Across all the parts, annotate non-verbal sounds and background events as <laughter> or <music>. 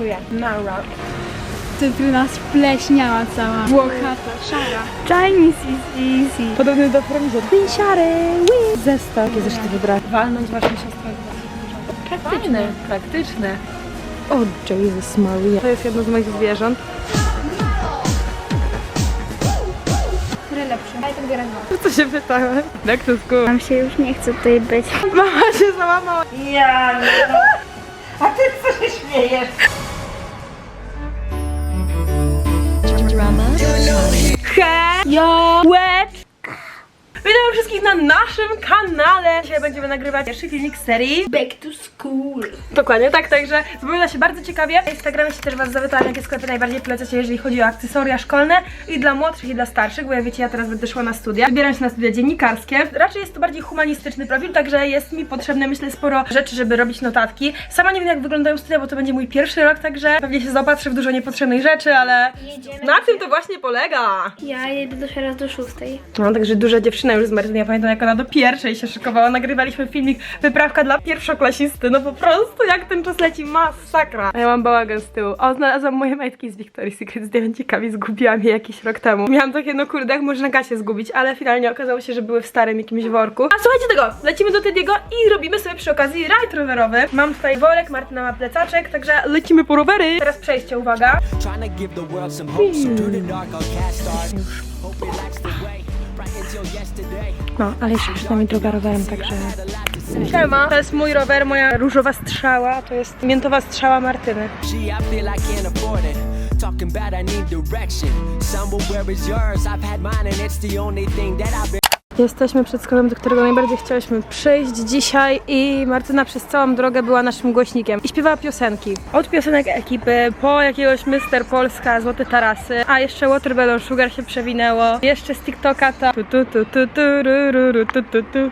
Startuję. Nara. Cytryna spleśniała cała. Włochata, szara. Chinese is easy. Podobny do fromizon. Siary, wee. Zestaw. Jakie zeszyty wybrać? Walnąć waszą siostrę. Praktyczne. Praktyczne. O, Jesus Maria. To jest jedno z moich zwierząt. Które lepsze? Daj to biorę dwa. Co się pytałem? Jak to school? Nam się już nie chce tutaj być. Mama się załamała. Ja no. <laughs> A ty co się śmiejesz? He, wet. Witam wszystkich na naszym kanale. Dzisiaj będziemy nagrywać pierwszy filmik z serii Back to school. Dokładnie tak, także zapowiada się bardzo ciekawie. Na Instagramie się też Was zapytałam, jakie sklepy najbardziej polecacie, jeżeli chodzi o akcesoria szkolne i dla młodszych i dla starszych, bo jak wiecie, ja teraz będę szła na studia. Wybieram się na studia dziennikarskie. Raczej jest to bardziej humanistyczny profil, także jest mi potrzebne, myślę, sporo rzeczy, żeby robić notatki. Sama nie wiem, jak wyglądają studia, bo to będzie mój pierwszy rok, także pewnie się zaopatrzę w dużo niepotrzebnych rzeczy, ale Jedziemy. na tym to właśnie polega. Ja jedę do teraz do szóstej. No, także duża dziewczyna już z Martyny. Ja pamiętam, jak ona do pierwszej się szykowała. Nagrywaliśmy filmik Wyprawka dla pierwszoklasisty. No po prostu, jak ten czas leci, masakra. A ja mam bałagan z tyłu. O, znalazłam moje majtki z Victoria's Secret z diamencikami. Zgubiłam je jakiś rok temu. Miałam takie, no kurde, jak można gasie zgubić, ale finalnie okazało się, że były w starym jakimś worku. A słuchajcie tego, lecimy do Tediego i robimy sobie przy okazji rajd rowerowy. Mam tutaj worek, Martyna ma plecaczek, także lecimy po rowery. Teraz przejście, uwaga. Trying No, ale jeszcze przynajmniej droga rowerem, także... Siema, to jest mój rower, moja różowa strzała, a to jest miętowa strzała Martyny. Talking about I need direction. Some will where is yours? I've had mine and it's the only thing that I've been. Jesteśmy przed sklepem, do którego najbardziej chcieliśmy przyjść dzisiaj i Martyna przez całą drogę była naszym głośnikiem i śpiewała piosenki. Od piosenek ekipy, po jakiegoś Mister Polska, Złote Tarasy, a jeszcze Watermelon Sugar się przewinęło, jeszcze z TikToka to tu tu tu tu tu ru, ru, ru, tu tu tu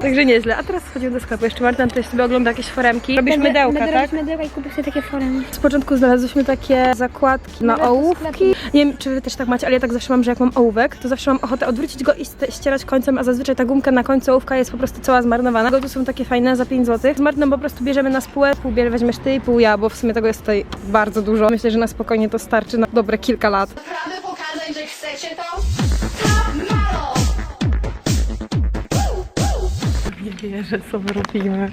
Także nieźle, a teraz wchodzimy do sklepu. Jeszcze Martyna tutaj sobie ogląda jakieś foremki. Robisz mydełka, Będę tak? mydełka i kupię sobie takie forum. Z początku znalazłyśmy takie zakładki na ołówki. Nie wiem, czy wy też tak macie, ale ja tak zawsze mam, że jak mam ołówek, to zawsze mam ochotę odwrócić go i ścierać końcem, a zazwyczaj ta gumka na końcu ołówka jest po prostu cała zmarnowana. Go tu są takie fajne za 5 zł. Z Martyną po prostu bierzemy na spółę, pół bierz, weźmiesz ty i pół ja, bo w sumie tego jest tutaj bardzo dużo. Myślę, że na spokojnie to starczy na dobre kilka lat. Naprawdę pokazać, że chcecie to? Wierzę, co my robimy.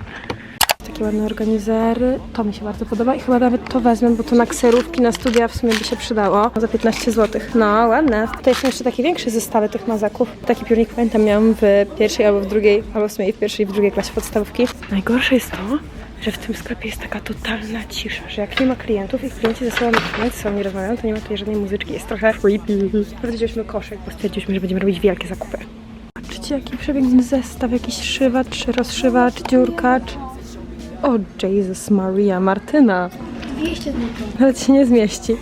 Takie ładne organizery, to mi się bardzo podoba i chyba nawet to wezmę, bo to na kserówki, na studia w sumie by się przydało. Za 15 zł. No, ładne. Tutaj są jeszcze takie większe zestawy tych mazaków. Taki piórnik pamiętam miałam w pierwszej albo w drugiej, albo w sumie i w pierwszej i w drugiej klasie podstawówki. Najgorsze jest to, że w tym sklepie jest taka totalna cisza, że jak nie ma klientów i klienci ze sobą klienci ze sobą nie rozmawiają, to nie ma tutaj żadnej muzyczki. Jest trochę creepy. Wróciliśmy koszyk, bo stwierdziliśmy, że będziemy robić wielkie zakupy. Patrzcie, jaki przepiękny zestaw, jakiś szywacz, rozszywacz, dziurkacz. O, Jesus Maria, Martyna. 200 zł. Ale się nie zmieści.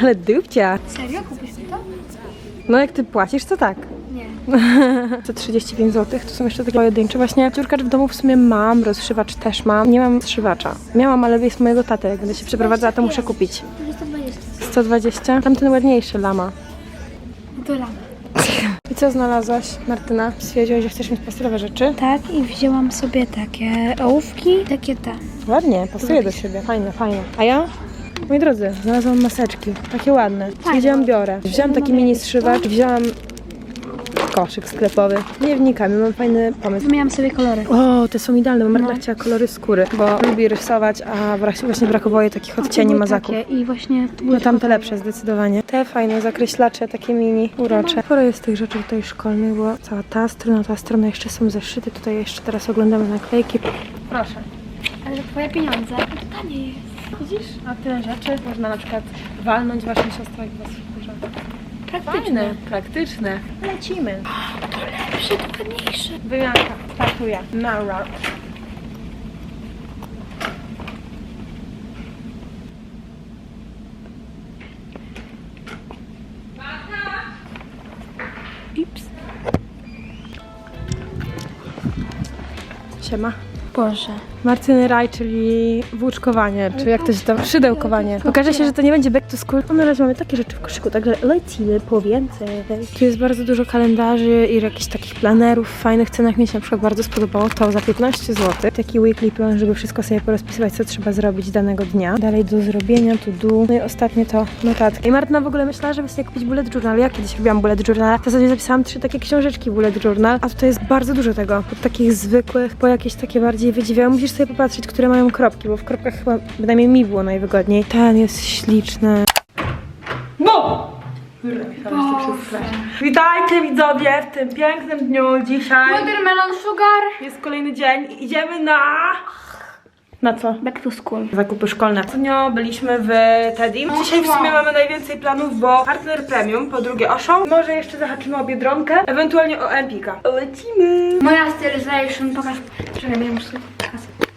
Ale dupcia. Serio? Kupisz mi to? No jak ty płacisz, to tak. Nie. <laughs> Za 35 zł. To są jeszcze takie pojedyncze. Właśnie dziurkacz w domu w sumie mam, rozszywacz też mam. Nie mam zszywacza. Miałam, ale jest mojego taty. Jak będę się przeprowadzała, to muszę kupić. 220. 120. Tamten ładniejszy, lama. To lama. Co znalazłaś, Martyna? Stwierdziłaś, że chcesz mieć pastelowe rzeczy? Tak, i wzięłam sobie takie ołówki, takie te. Ładnie, pasuje do siebie. Fajne, fajne. A ja? Moi drodzy, znalazłam maseczki. Takie ładne. Wiedziałam, biorę. Wziąłam taki mini zszywacz, wziąłam koszyk sklepowy. Nie wnikamy, mam fajny pomysł. Miałam sobie kolory. O, te są idealne, bo Marta No. chciała kolory skóry, bo lubi rysować, a właśnie brakowało jej takich odcieni mazaków. Takie, I właśnie były No tamte lepsze zdecydowanie. Te fajne zakreślacze, takie mini, urocze. Sporo jest tych rzeczy tutaj szkolnych, bo cała ta strona, ta strona jeszcze są zeszyty. Tutaj jeszcze teraz oglądamy naklejki. Proszę. Ale twoje pieniądze to tanie jest. Widzisz? A tyle rzeczy można na przykład walnąć waszą siostrę i was wkurza. Praktyczne. praktyczne. Lecimy. To lepsze, to ładniejsze. Wymianka, startuje. Nara. Ips. Siema. Boże. Martyny Raj, czyli włóczkowanie, czy jak to się tam, szydełkowanie. Okaże się, że to nie będzie back to school. No na razie mamy takie rzeczy w koszyku, także lecimy po więcej. Tu jest bardzo dużo kalendarzy i jakichś takich planerów w fajnych cenach. Mi się na przykład bardzo spodobało to za 15 zł. Taki weekly plan, żeby wszystko sobie porozpisywać, co trzeba zrobić danego dnia. Dalej do zrobienia, to do. No i ostatnie to notatki. I Martyna w ogóle myślała, żeby sobie kupić bullet journal. Ja kiedyś robiłam bullet journal. W zasadzie zapisałam trzy takie książeczki bullet journal, a tutaj jest bardzo dużo tego. Od takich zwykłych, po jakieś takie bardziej wydziwiałe. Musisz sobie popatrzeć, które mają kropki, bo w kropkach chyba, bynajmniej mi było najwygodniej. Ten jest śliczny. No! Witajcie widzowie w tym pięknym dniu dzisiaj. Watermelon sugar. Jest kolejny dzień i idziemy na... Na co? Back to school. Zakupy szkolne. Ostatnio byliśmy w Teddy. Dzisiaj w sumie mamy najwięcej planów, bo partner premium, po drugie Oszą. Może jeszcze zahaczymy o Biedronkę, ewentualnie o Empika. Lecimy! Moja stylization, pokaż. Czekaj, ja muszę.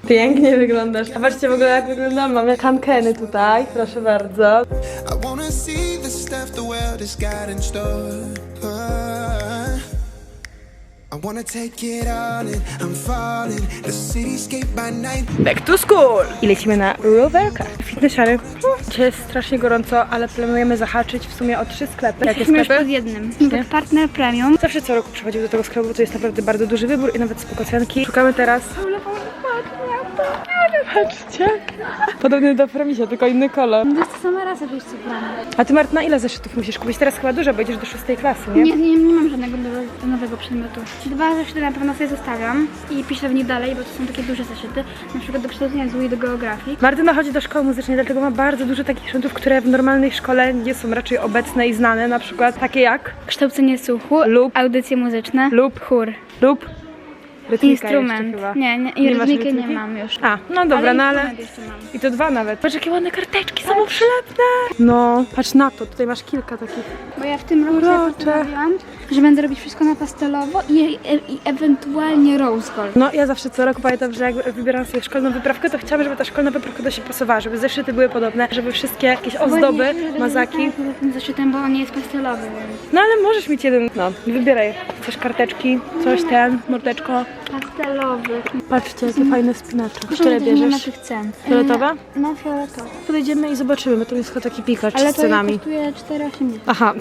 Pięknie wyglądasz. A patrzcie w ogóle jak wyglądam. Mamy kankeny tutaj, proszę bardzo. I wanna see the stuff the world has got in store. Back to school! I lecimy na rowerkach. Fitnessiary. Dzisiaj jest strasznie gorąco, ale planujemy zahaczyć w sumie o trzy sklepy. Jakie Jesteśmy już sklepy? pod jednym. Pod partner premium. Zawsze co roku przychodził do tego sklepu, to jest naprawdę bardzo duży wybór i nawet spoko cenki. Szukamy teraz... Patrzcie! Podobny do premisia, tylko inny kolor. To jest ta sama rasa, wiesz co. A ty Martyna, ile zeszytów musisz kupić? Teraz chyba dużo, bo idziesz do szóstej klasy, nie? Nie, nie, nie mam żadnego nowego, nowego przedmiotu. Dwa zeszyty na pewno sobie zostawiam i piszę w nich dalej, bo to są takie duże zeszyty. Na przykład do kształcenia złej do geografii. Martyna chodzi do szkoły muzycznej, dlatego ma bardzo dużo takich przedmiotów, które w normalnej szkole nie są raczej obecne i znane, na przykład takie jak Kształcenie słuchu, Lub. audycje muzyczne, lub chór, lub rytmika instrument. jeszcze chyba. Nie, nie, i Nie masz rytmikę nie rytmiki? mam już. A, no dobra, no ale... jeszcze mam. I to dwa nawet. Patrz jakie ładne karteczki, są przylepne. No, patrz na to, tutaj masz kilka takich. Bo ja w tym roku postanowiłam, że będę robić wszystko na pastelowo i, i, i ewentualnie rose gold. No ja zawsze co roku pamiętam, że jak wybieram sobie szkolną wyprawkę, to chciałam, żeby ta szkolna wyprawka do się pasowała, żeby zeszyty były podobne, żeby wszystkie jakieś ozdoby, że mazaki. zostanę tym zeszytem, bo on nie jest pastelowy. więc No ale możesz mieć jeden, no wybieraj. Chcesz karteczki, coś ten, mordeczko. Pastelowy. Patrzcie, jakie fajne spinacze. Które nie bierzesz? tych cen. Fioletowe? E, No fioletowe. Podejdziemy i zobaczymy, bo to jest chyba taki pikacz Ale z to cenami. kosztuje 4,80. Aha.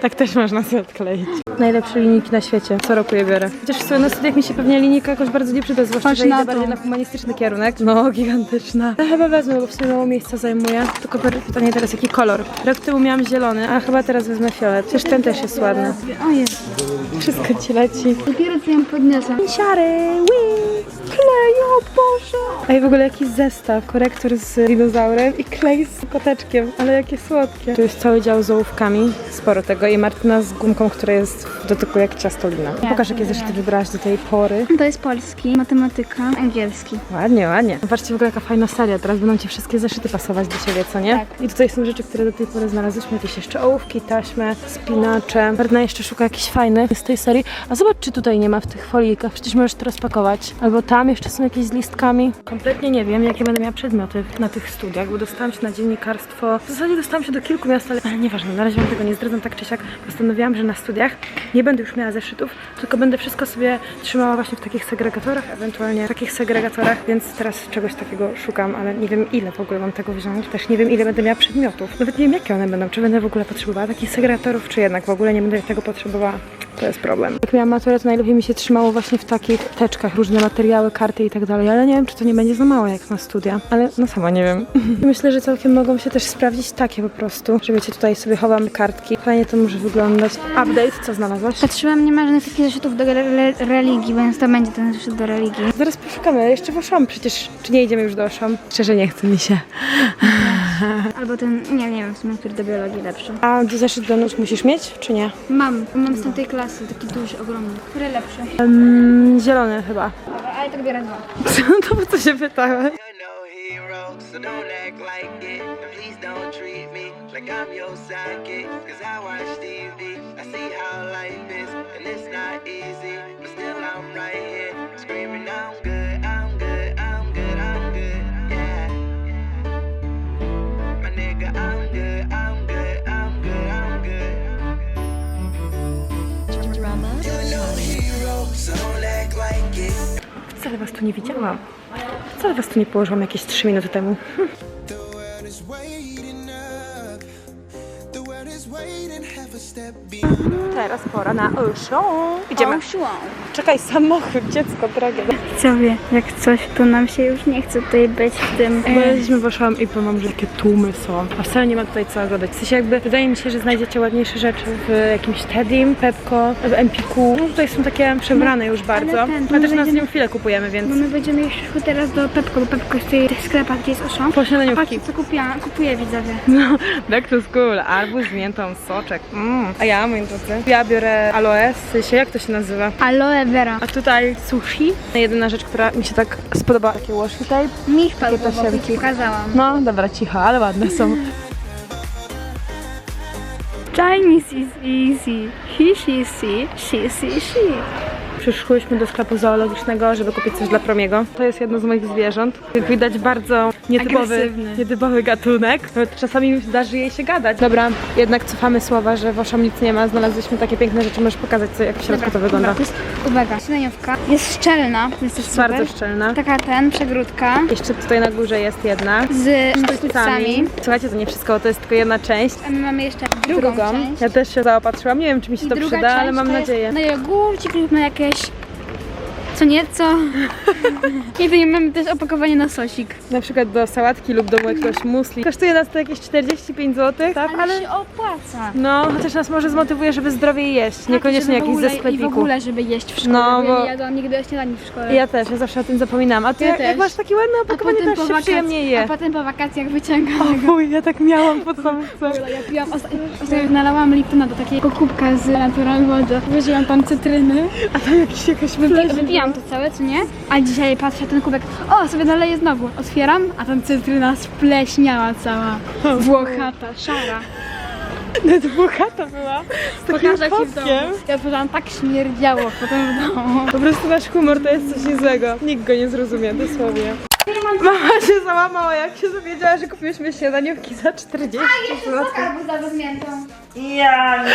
Tak też można sobie odkleić. Najlepsze linijki na świecie. Co roku je biorę. Chociaż w sumie na studiach mi się pewnie linijka jakoś bardzo nie przyda, zwłaszcza, Patrz że idę na to. bardziej na humanistyczny kierunek. No, gigantyczna. Ja chyba wezmę, bo w sumie mało miejsca zajmuje. Tylko pytanie teraz, jaki kolor. Rok temu miałam zielony, a chyba teraz wezmę fiolet. Przecież ten też jest ładny. O jest. Wszystko ci leci. Dopiero co ją podniosę. Siary, wii, klej, o Boże. A i w ogóle jakiś zestaw, korektor z dinozaurem i klej z koteczkiem, ale jakie słodkie. Tu jest cały dział z ołówkami, sporo tego i Martyna z gumką, która jest w dotyku jak ciastolina. Pokaż jakie zeszyty wybrałaś do tej pory. To jest polski, matematyka, angielski. Ładnie, ładnie. Zobaczcie w ogóle jaka fajna seria, teraz będą Ci wszystkie zeszyty pasować do siebie, co nie? Tak. I tutaj są rzeczy, które do tej pory znalazłyśmy, jakieś jeszcze ołówki, taśmy, spinacze. Martyna jeszcze szuka jakichś fajnych z tej serii. A zobacz, czy tutaj nie ma w tych folijkach, przecież możesz to rozpakować. Albo tam jeszcze są jakieś z listkami. Kompletnie nie wiem, jakie będę miała przedmioty na tych studiach, bo dostałam się na dziennikarstwo. W zasadzie dostałam się do kilku miast, ale, ale nieważne, na razie wam tego nie zdradzam tak czy siak. Postanowiłam, że na studiach nie będę już miała zeszytów, tylko będę wszystko sobie trzymała właśnie w takich segregatorach, ewentualnie w takich segregatorach, więc teraz czegoś takiego szukam, ale nie wiem ile w ogóle mam tego wziąć. Też nie wiem ile będę miała przedmiotów. Nawet nie wiem jakie one będą, czy będę w ogóle potrzebowała takich segregatorów, czy jednak w ogóle nie będę tego potrzebowała. To jest problem. Jak miałam maturę, to najlepiej mi się trzymało właśnie w takich teczkach, różne materiały, karty i tak dalej, ale nie wiem, czy to nie będzie za mało jak na studia. Ale no sama nie wiem. <laughs> Myślę, że całkiem mogą się też sprawdzić takie po prostu, że wiecie, tutaj sobie chowam kartki. Fajnie to może wyglądać. Update, co znalazłaś? Patrzyłam, nie ma żadnych takich zeszytów do re- religii, więc to będzie ten zeszyt do religii. Zaraz poszukamy, jeszcze w Oszam przecież. Czy nie idziemy już do Oszam? Szczerze nie chce mi się. <laughs> <laughs> Albo ten, nie, nie wiem w sumie, który do biologii lepszy. A zeszyt do nóg musisz mieć, czy nie? Mam, mam z tamtej klasy, taki duży, ogromny. Który lepszy? Um, zielony chyba. Dobra, ale to biorę dwa. <laughs> to po co się so don't act like it. And please don't treat me like I'm your sidekick. Cause I watch TV, I see how life is. And it's not easy, but still I'm right here. Wcale was tu nie widziałam. Wcale was tu nie położyłam jakieś 3 minuty temu. Teraz pora na Ocean. Idziemy. Czekaj, samochód, dziecko drogie. Widzowie, jak coś, to nam się już nie chce tutaj być w tym... Bo jesteśmy poszłam i powiem że jakie tłumy są. A wcale nie ma tutaj co oglądać. W sensie jakby wydaje mi się, że znajdziecie ładniejsze rzeczy w jakimś Tedim, Pepko, w Empiku. No tutaj są takie przebrane już bardzo. ten, A my też na będziemy- nią chwilę kupujemy, więc Bo my będziemy już szły teraz do Pepko, bo Pepko jest tutaj w tych sklepach, gdzie jest Auchan. po A śniadaniówki. patrzcie, co kupiłam, kupuję widzowie. No, back to school, arbuz z miętą, soczek. Mm. A ja, moi drodzy, ja biorę aloe, w sensie jak to się nazywa? Aloe vera. A tutaj sushi. Jedyna rzecz, która mi się tak spodobała, takie washi tape. Mi wpadło, bo ci pokazałam. No, dobra, cicho, ale ładne są. Chinese is easy. He, she, she, she, she, she. Przyszłyśmy do sklepu zoologicznego, żeby kupić coś dla Promiego. To jest jedno z moich zwierząt. Jak widać bardzo nietypowy, Agresywny. nietypowy gatunek. Nawet czasami zdarzy jej się gadać. Dobra, jednak cofamy słowa, że w Oszam nic nie ma. Znaleźliśmy takie piękne rzeczy. Możesz pokazać, co, jak w środku to wygląda. Jest, uwaga, śniadaniówka jest szczelna, więc jest Bardzo super. szczelna. Taka ten, przegródka Jeszcze tutaj na górze jest jedna. z sztućcami. Słuchajcie, to nie wszystko, to jest tylko jedna część. A my mamy jeszcze drugą, Drugą. część. Ja też się zaopatrzyłam. Nie wiem, czy mi się I to przyda, ale mam nadzieję. Na jogurcik lub na jakieś much. Co nieco. <laughs> I tutaj mamy też opakowanie na sosik. Na przykład do sałatki lub do jakiegoś musli. Kosztuje nas to jakieś 45 zł, tak? Ale, się opłaca. No, chociaż nas może zmotywuje, żeby zdrowiej jeść. Niekoniecznie Żeby w jakiś ogóle, ze I w sklepiku. ogóle, żeby jeść w szkole, No, bo ja nie jadłam nigdy śniadani w szkole. Ja też, ja zawsze o tym zapominam. A ty Ja jak, jak też. masz takie ładne a opakowanie, po aż się przyjemnie a je. potem po wakacjach wyciągam. Fuj, ja tak miałam pod <laughs> samówce. Ja piłam ostatnio, ostatnio nalałam Liptona do takiego kubka z natural wodą. Włożyłam tam cytryny. A to jakiś, jakaś Wypijam to całe, co nie? A dzisiaj patrzę ten kubek. O, sobie naleję znowu. Otwieram, a tam cytryna spleśniała cała. <laughs> Włochata, szara. To buchata była. Z takim Pokażę ci w domu. fotkiem. Ja otworzyłam, tak śmierdziało potem w domu. Po prostu nasz humor to jest coś niezłego. Nikt go nie zrozumie, dosłownie. Mama się załamała, jak się dowiedziała, że kupiłyśmy śniadaniówki za 40 zł. Arbuza bez miętą. Ja nie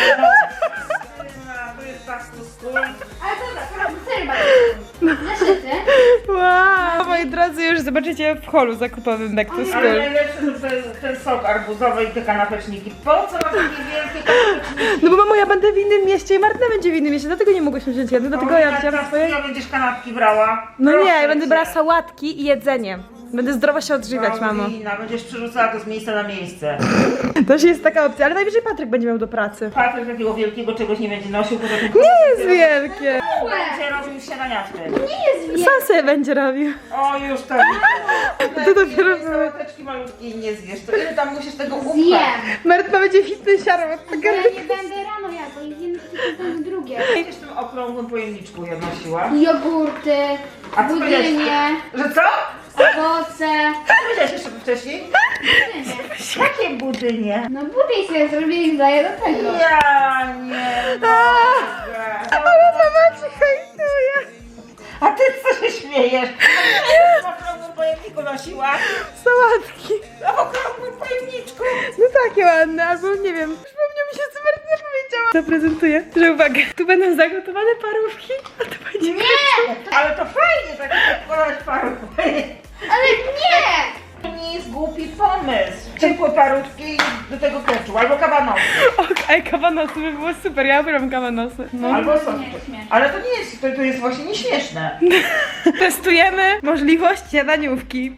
Moi drodzy, już zobaczycie w holu zakupowym Back to Ale School. najlepsze to ten, ten sok arbuzowy i te kanapeczniki. Po co na takie wielkie kanapeczniki? No bo mamo, ja będę w innym mieście i Martyna będzie w innym mieście, dlatego nie mogłyśmy wziąć jednej, dlatego ja wziąłam swoje. Ja będziesz kanapki brała. No Proszę nie, ja będę cię. brała sałatki i jedzenie. Będę zdrowo się odżywiać, mamo. Paulina, będziesz przerzucała to z miejsca na miejsce. <laughs> Też jest taka opcja, ale najwyżej Patryk będzie miał do pracy. Patryk takiego wielkiego czegoś nie będzie nosił, poza tym Nie jest wielkie. będzie robił śniadania w tym. Sam sobie będzie robił. O, już to <laughs> To dopiero Te były. sałateczki malutkie i nie zjesz. To ile tam musisz tego upchać? Zjem. Martyna będzie fitnessiarą tego. Ja nie będę rano jadła, i zjem tylko drugie. Będziesz w tym okrągłym pojemniczku je nosiła. Jogurty, A co powiedziałeś? budynie, Że co? Owoce. Co powiedziałeś jeszcze wcześniej? Jakie budynie? No budyń sobie zrobię i daję do tego. Ja nie mogę. Ale mama ci hejtuje. A ty co się śmiejesz? W okrągłym pojemniku nosiła? Sałatki. A w okrągłym pojemniczku? No takie ładne, albo nie wiem. Przypomniał mi się, co Martyna powiedziała. Zaprezentuję, że uwaga, tu będą zagotowane parówki, a tu będzie Nie! Ale to fajnie, tak podać paru. Ale nie! To nie jest głupi pomysł. Ciepłe parówki i do tego keczup, albo kabanosy, O, ej, kawanosy by było super, ja uwielbiam kawanosy. No. albo sos. Ale to nie jest, to, to jest właśnie nieśmieszne. <laughs> Testujemy możliwość śniadaniówki.